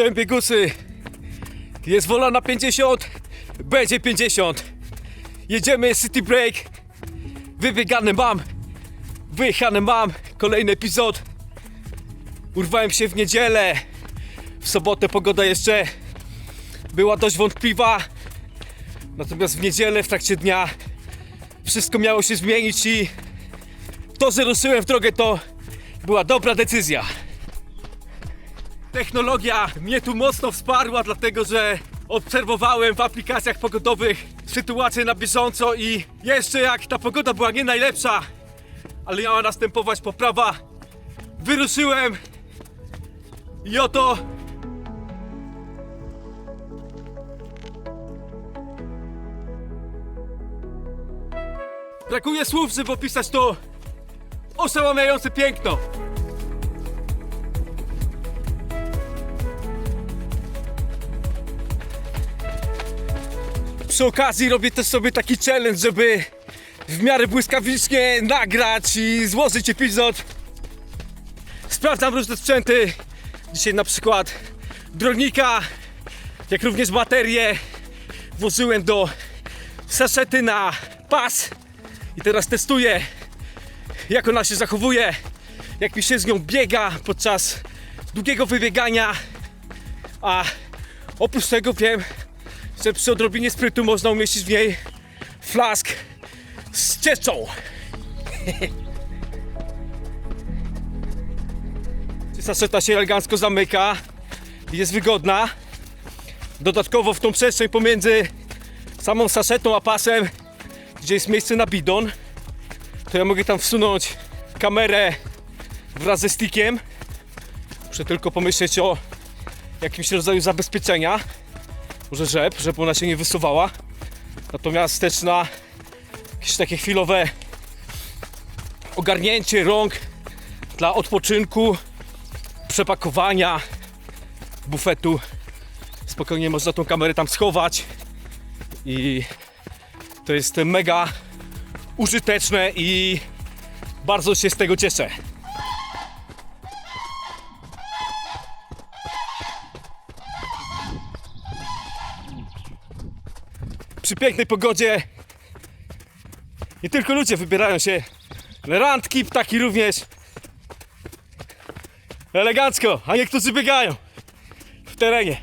Czołem biegusy. Jest wola na 50. Będzie 50. Jedziemy city break. Wybiegany mam. Wyjechany mam. Kolejny epizod. Urwałem się w niedzielę. W sobotę pogoda jeszcze była dość wątpliwa. Natomiast w niedzielę w trakcie dnia wszystko miało się zmienić i to, że ruszyłem w drogę to była dobra decyzja. Technologia mnie tu mocno wsparła, dlatego że obserwowałem w aplikacjach pogodowych sytuację na bieżąco i jeszcze jak ta pogoda była nie najlepsza, ale miała następować poprawa, wyruszyłem i oto Brakuje słów, żeby opisać to oszałamiające piękno. Przy okazji robię też sobie taki challenge, żeby w miarę błyskawicznie nagrać i złożyć epizod. Sprawdzam różne sprzęty. Dzisiaj na przykład dronika, jak również baterie włożyłem do saszety na pas i teraz testuję jak ona się zachowuje, jak mi się z nią biega podczas długiego wybiegania, a oprócz tego wiem, że przy odrobinie sprytu można umieścić w niej flask z cieczą. Saszeta się elegancko zamyka jest wygodna. Dodatkowo w tą przestrzeń pomiędzy samą saszetą a pasem, gdzie jest miejsce na bidon, to ja mogę tam wsunąć kamerę wraz ze stickiem. Muszę tylko pomyśleć o jakimś rodzaju zabezpieczenia. Może rzep, żeby ona się nie wysuwała. Natomiast też na jakieś takie chwilowe ogarnięcie rąk dla odpoczynku, przepakowania bufetu. Spokojnie można tą kamerę tam schować i to jest mega użyteczne i bardzo się z tego cieszę. Przy pięknej pogodzie nie tylko ludzie wybierają się, ale randki, ptaki również. Elegancko, a niektórzy biegają w terenie.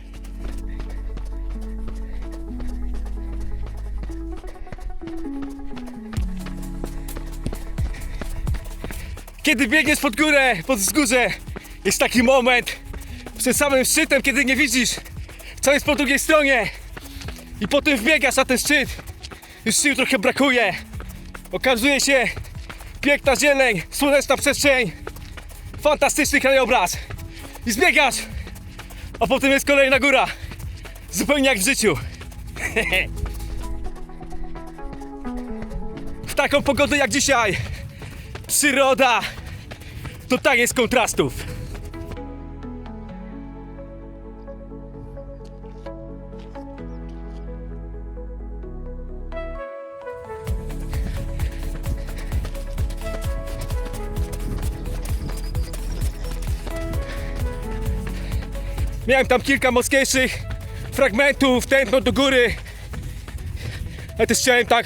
Kiedy biegniesz pod górę, pod wzgórze, jest taki moment przed samym szczytem, kiedy nie widzisz, co jest po drugiej stronie. I potem wbiegasz na ten szczyt. Już sił trochę brakuje. Okazuje się piękna zieleń, słoneczna przestrzeń, fantastyczny krajobraz. I zbiegasz, a potem jest kolejna góra. Zupełnie jak w życiu. w taką pogodę jak dzisiaj przyroda to tak jest kontrastów. Miałem tam kilka mocniejszych fragmentów, tętno do góry. Ale też chciałem tak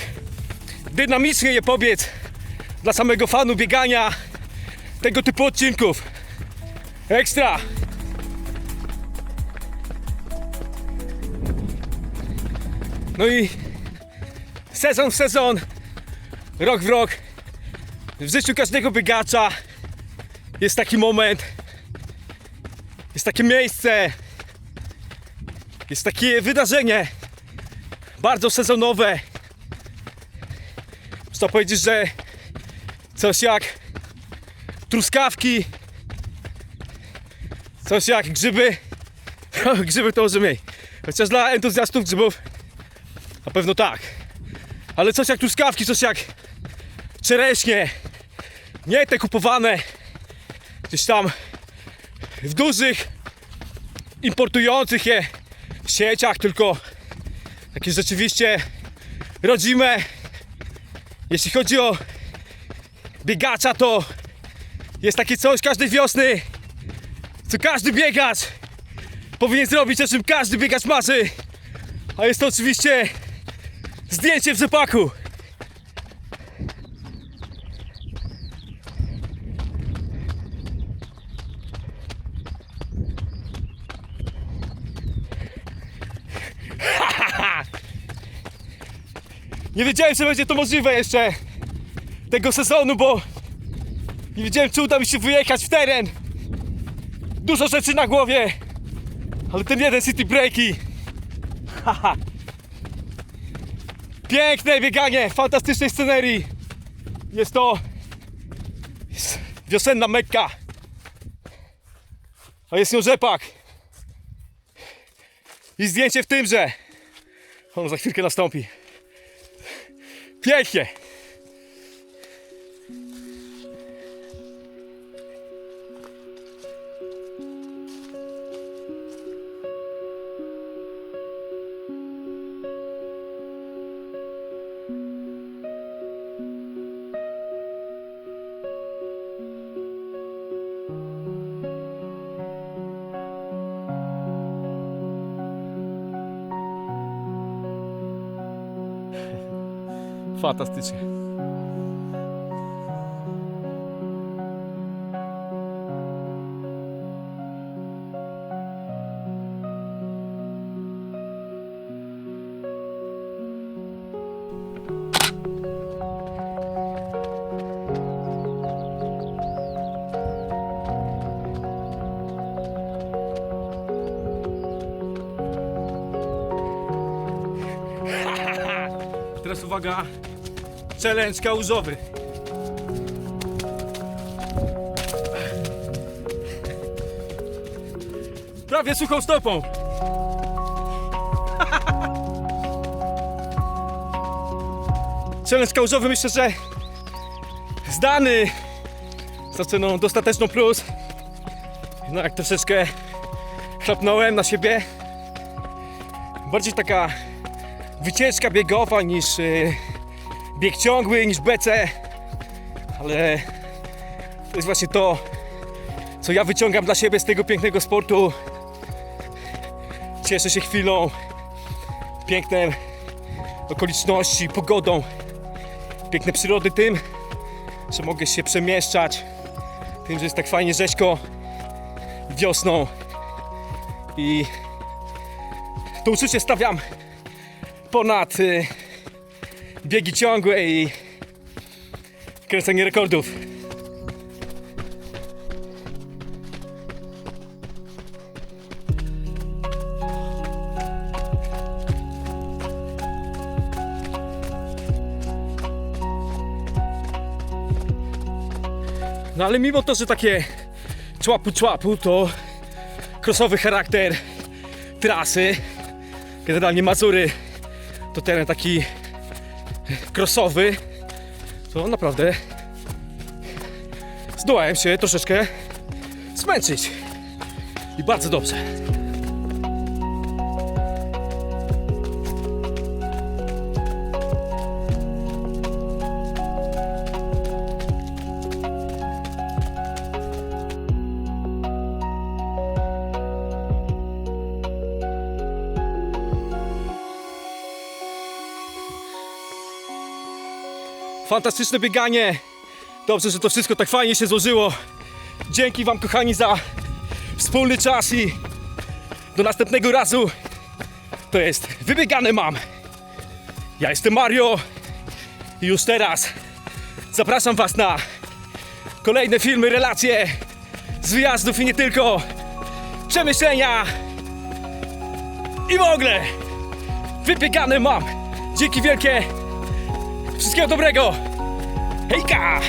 dynamicznie je pobiec dla samego fanu biegania tego typu odcinków. Ekstra! No i sezon w sezon, rok w rok, w życiu każdego biegacza jest taki moment, jest takie miejsce, jest takie wydarzenie bardzo sezonowe. Można powiedzieć, że Coś jak truskawki. Coś jak grzyby. grzyby to może. Chociaż dla entuzjastów grzybów na pewno tak. Ale coś jak truskawki, coś jak czereśnie. Nie te kupowane gdzieś tam w dużych importujących je sieciach, tylko takie rzeczywiście rodzime. Jeśli chodzi o biegacza to jest takie coś każdej wiosny, co każdy biegacz powinien zrobić, o czym każdy biegacz marzy. A jest to oczywiście zdjęcie w rzepaku. Nie wiedziałem, że będzie to możliwe jeszcze tego sezonu, bo nie wiedziałem, czy uda mi się wyjechać w teren. Dużo rzeczy na głowie, ale ten jeden city breaki. Haha. Piękne bieganie, fantastycznej scenerii. Jest to jest wiosenna Mekka. A jest nią rzepak. I zdjęcie w tymże. On za chwilkę nastąpi. Pięknie. Fantastisk. devagar. challenge kałużowy. Prawie suchą stopą. Challenge kałużowy myślę, że zdany z oceną dostateczną plus. No jak troszeczkę chlapnąłem na siebie. Bardziej taka wycieczka biegowa niż y, bieg ciągły, niż BC, ale to jest właśnie to, co ja wyciągam dla siebie z tego pięknego sportu. Cieszę się chwilą, piękne okoliczności, pogodą, piękne przyrody tym, że mogę się przemieszczać, tym, że jest tak fajnie rzeźko wiosną i to uczucie stawiam ponad y, biegi ciągłe i kręcenie rekordów. No ale mimo to, że takie człapu człapu, to krosowy charakter trasy, generalnie Mazury to teren taki crossowy, to naprawdę zdołałem się troszeczkę zmęczyć. I bardzo dobrze. Fantastyczne bieganie. Dobrze, że to wszystko tak fajnie się złożyło. Dzięki Wam, kochani, za wspólny czas i do następnego razu. To jest wybiegane mam. Ja jestem Mario i już teraz zapraszam Was na kolejne filmy, relacje z wyjazdów i nie tylko. Przemyślenia i w ogóle wybiegane mam. Dzięki wielkie. Wszystkiego dobrego! Hejka!